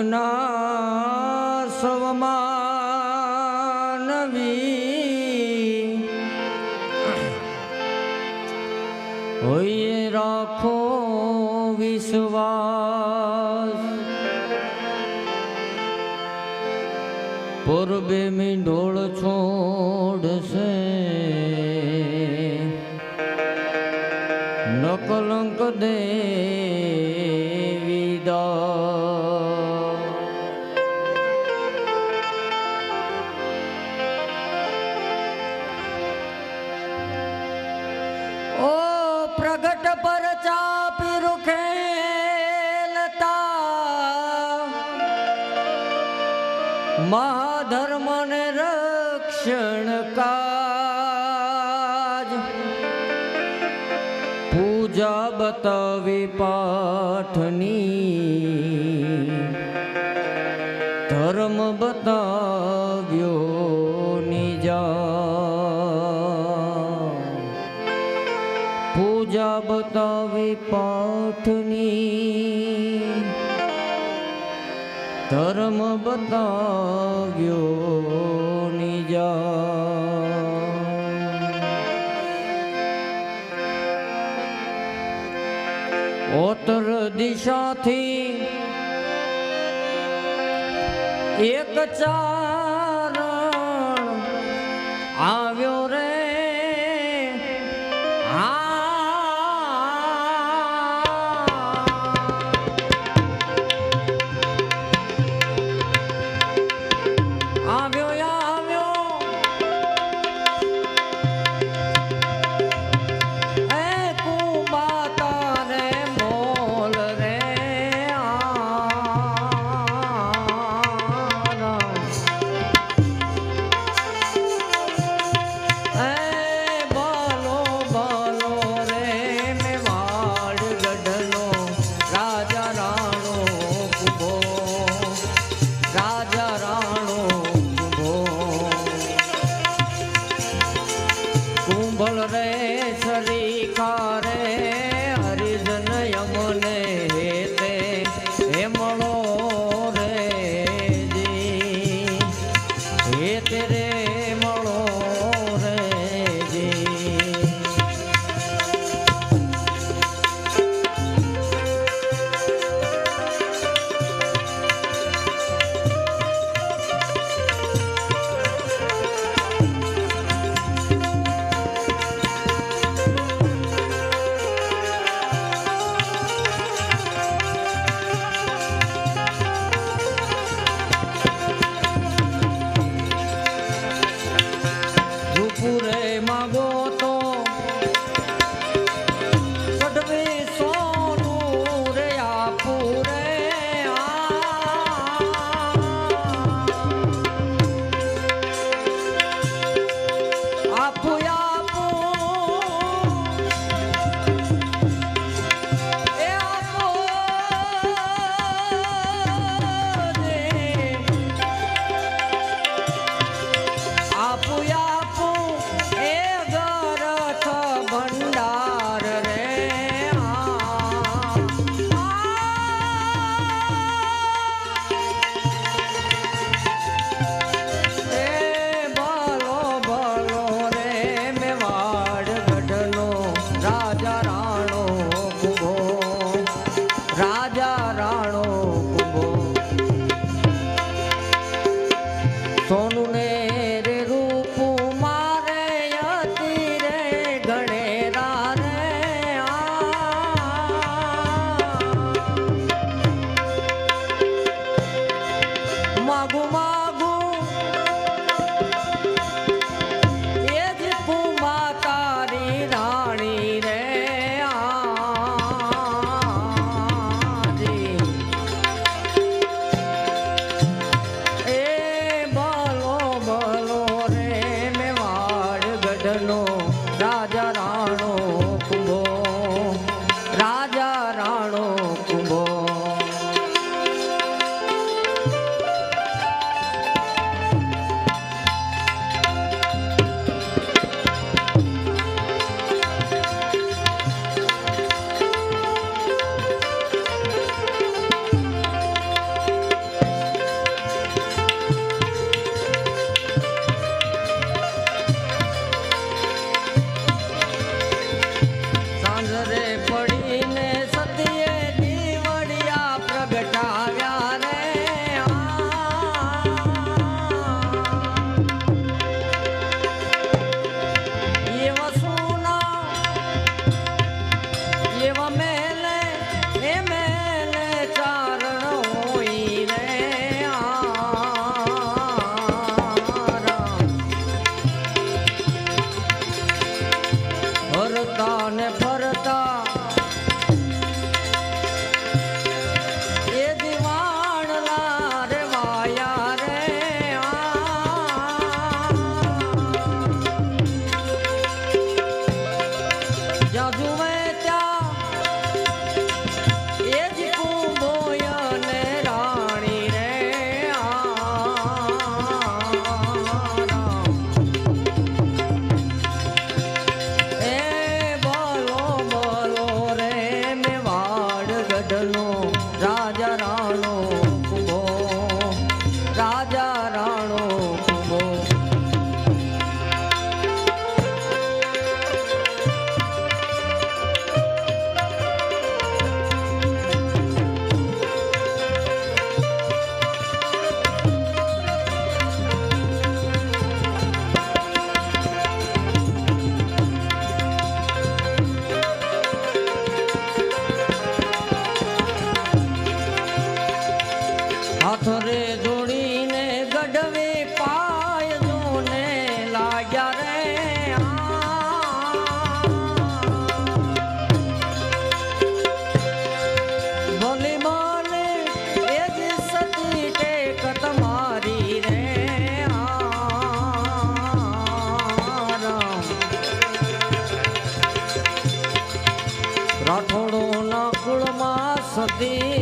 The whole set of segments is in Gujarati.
કળયુગના સવમાનવી હોય રાખો વિશ્વાસ. પૂર્વે મીંડો ઘટ પર ચાપી રૂખેલતા મહાધર્મને રક્ષણ કાજ. પૂજા બતાવી પાઠની. ધર્મ બતાવ્યો નિજા. જબ તવે પાઠની. ધર્મ બતાવ્યો નિજા. ઓતર દિશાથી એક ચાર આ ચરણો दे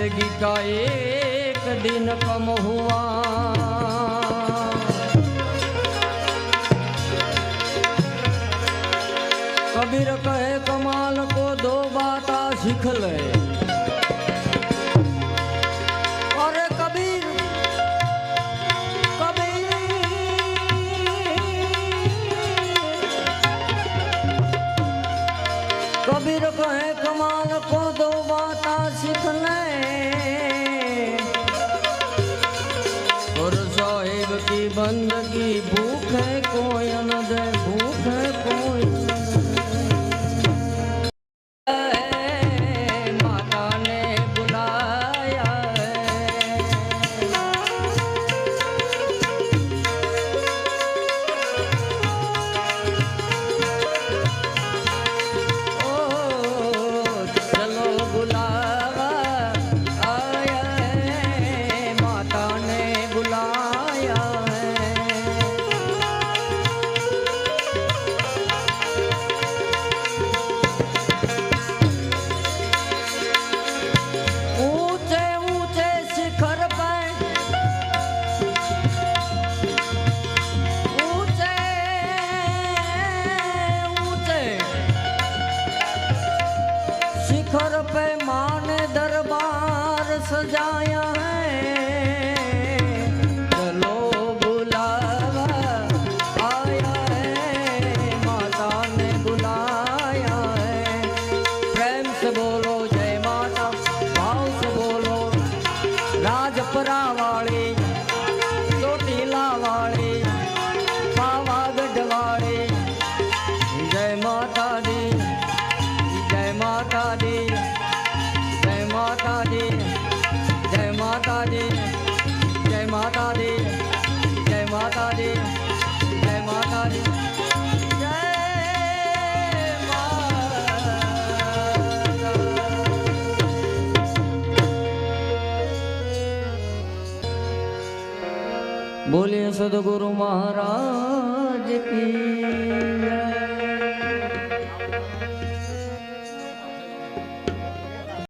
जिंदगी का एक दिन कम हुआ कबीर कह માન દરબાર સજાય સદગુરુ મહારાજ કી